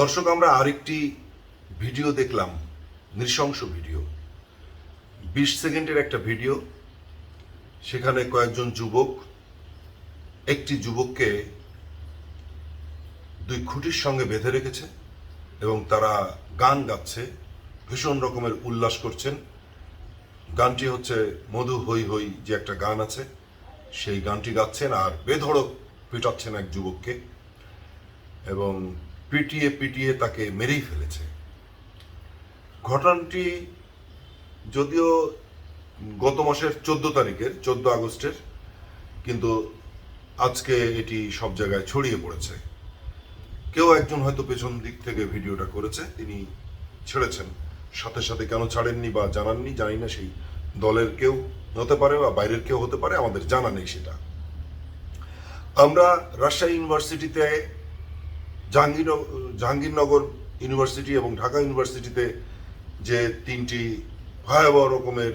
দর্শক, আমরা আরেকটি ভিডিও দেখলাম, নৃশংস ভিডিও। বিশ সেকেন্ডের একটা ভিডিও। সেখানে কয়েকজন যুবক, একটি যুবককে দুই খুঁটির সঙ্গে বেঁধে রেখেছে এবং তারা গান গাচ্ছে, ভীষণ রকমের উল্লাস করছেন। গানটি হচ্ছে মধু হই হই যে একটা গান আছে, সেই গানটি গাচ্ছেন আর বেধড়ক পিটাচ্ছেন এক যুবককে। এবং পিটিয়ে পিটিয়ে তাকে মেরেই ফেলেছে। ঘটনাটি যদিও গত মাসের চোদ্দ তারিখের, চোদ্দ আগস্টের, কিন্তু আজকে এটি সব জায়গায় ছড়িয়ে পড়েছে। কেউ একজন হয়তো পেছন দিক থেকে ভিডিওটা করেছে, তিনি ছেড়েছেন। সাথে সাথে কেন ছাড়েননি বা জানাননি, জানি না সেই দলের কেউ হতে পারে বা বাইরের কেউ হতে পারে, আমাদের জানা নেই সেটা। আমরা রাজশাহী ইউনিভার্সিটিতে জাহাঙ্গীর, জাহাঙ্গীরনগর ইউনিভার্সিটি এবং ঢাকা ইউনিভার্সিটিতে যে তিনটি ভয়াবহ রকমের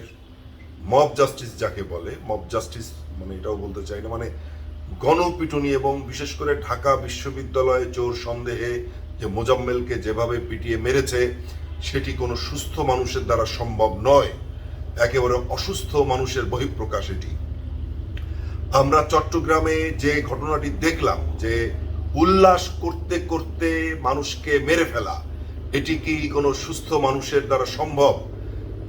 মব জাস্টিস যাকে বলে, মব জাস্টিস মানে এটাও বলতে চাই না মানে গণপিটুনি এবং বিশেষ করে ঢাকা বিশ্ববিদ্যালয়ে চোর সন্দেহে যে মোজাম্মেলকে যেভাবে পিটিয়ে মেরেছে, সেটি কোনো সুস্থ মানুষের দ্বারা সম্ভব নয়। একেবারে অসুস্থ মানুষের বহিঃপ্রকাশ এটি। আমরা চট্টগ্রামে যে ঘটনাটি দেখলাম, যে উল্লাস করতে করতে মানুষকে মেরে ফেলা। এটি কি কোনো সুস্থ মানুষের দ্বারা সম্ভব?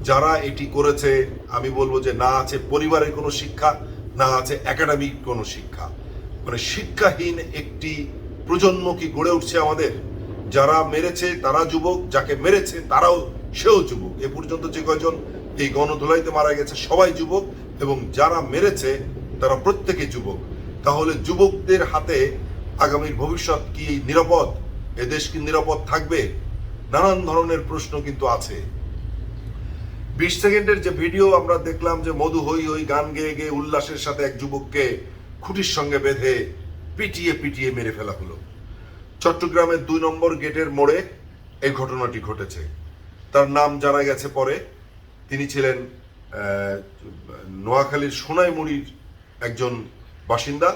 যারা এটি করেছে, আমি বলব যে না আছে পরিবারের কোনো শিক্ষা, না আছে একাডেমিক কোনো শিক্ষা। মানে শিক্ষাহীন একটি প্রজন্ম কি গড়ে উঠছে আমাদের? যারা মেরেছে তারা যুবক, যাকে মেরেছে তারাও সেও যুবক। এ পর্যন্ত যে কয়জন এই গণধোলাইতে মারা গেছে সবাই যুবক এবং যারা মেরেছে তারা প্রত্যেকে যুবক। তাহলে যুবকদের হাতে আগামীর ভবিষ্যৎ কি নিরাপদ? এ দেশ কি নিরাপদ থাকবে? নানান ধরনের প্রশ্ন কিন্তু আছে। বিশ সেকেন্ডের যে ভিডিও আমরা দেখলাম যে মধু হই হই গান গেয়ে গেয়ে উল্লাসের সাথে এক যুবককে খুঁটির সঙ্গে বেঁধে পিটিয়ে পিটিয়ে মেরে ফেলা হলো। চট্টগ্রামের দুই নম্বর গেটের মোড়ে এই ঘটনাটি ঘটেছে। তার নাম জানা গেছে পরে। তিনি ছিলেন নোয়াখালীর সোনাইমুড়ির একজন বাসিন্দা।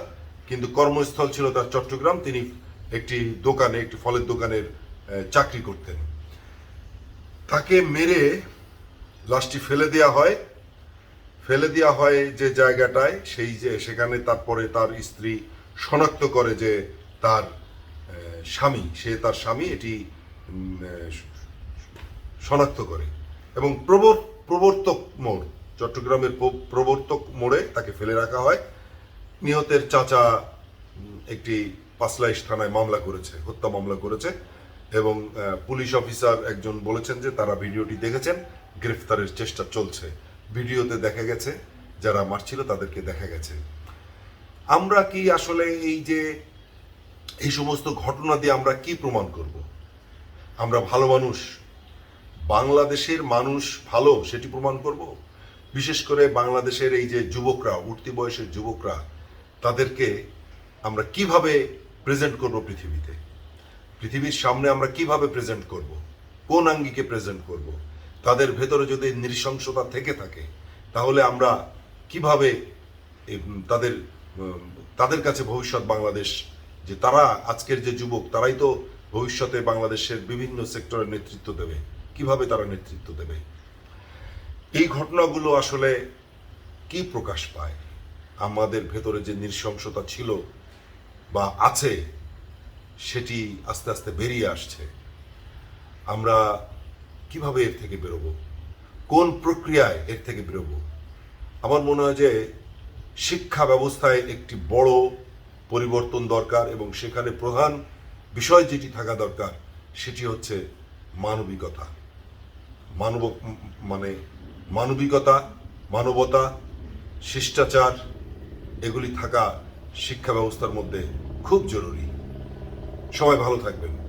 কিন্তু কর্মস্থল ছিল তার চট্টগ্রাম। তিনি একটি দোকানে, একটি ফলের দোকানের চাকরি করতেন। তাকে মেরে লাশটি ফেলে দেওয়া হয়। ফেলে দেওয়া হয় যে জায়গাটায়, সেই যে, সেখানে তারপরে তার স্ত্রী শনাক্ত করে যে তার স্বামী, সে তার স্বামী এটি শনাক্ত করে। এবং প্রবর, প্রবর্তক মোড়, চট্টগ্রামের প্রবর্তক মোড়ে তাকে ফেলে রাখা হয়। নিহতের চাচা একটি পাঁচলাইশ থানায় মামলা করেছে, হত্যা মামলা করেছে এবং পুলিশ অফিসার একজন বলেছেন যে তারা ভিডিওটি দেখেছেন, গ্রেফতারের চেষ্টা চলছে। ভিডিওতে দেখা গেছে, যারা মারছিল তাদেরকে দেখা গেছে। আমরা কি আসলে এই যে, এই সমস্ত ঘটনা দিয়ে আমরা কি প্রমাণ করব? আমরা ভালো মানুষ, বাংলাদেশের মানুষ ভালো, সেটি প্রমাণ করব? বিশেষ করে বাংলাদেশের এই যে যুবকরা, উঠতি বয়সের যুবকরা তাদেরকে আমরা কীভাবে প্রেজেন্ট করব পৃথিবীতে? পৃথিবীর সামনে আমরা কীভাবে প্রেজেন্ট করব? কোন আঙ্গিকে প্রেজেন্ট করব? তাদের ভেতরে যদি নৃশংসতা থেকে থাকে, তাহলে আমরা কীভাবে তাদের তাদের কাছে ভবিষ্যৎ বাংলাদেশ, যে তারা আজকের যে যুবক, তারাই তো ভবিষ্যতে বাংলাদেশের বিভিন্ন সেক্টরের নেতৃত্ব দেবে। কীভাবে তারা নেতৃত্ব দেবে? এই ঘটনাগুলো আসলে কি প্রকাশ পায়? আমাদের ভেতরে যে নৃশংসতা ছিল বা আছে, সেটি আস্তে আস্তে বেরিয়ে আসছে। আমরা কীভাবে এর থেকে বেরোবো? কোন প্রক্রিয়ায় এর থেকে বেরোবো? আমার মনে হয় যে শিক্ষা ব্যবস্থায় একটি বড় পরিবর্তন দরকার এবং সেখানে প্রধান বিষয় যেটি থাকা দরকার, সেটি হচ্ছে মানবিকতা। মানব মানে মানবিকতা, মানবতা, শিষ্টাচার এগুলি থাকা শিক্ষা ব্যবস্থার মধ্যে খুব জরুরি। সবাই ভালো থাকবেন।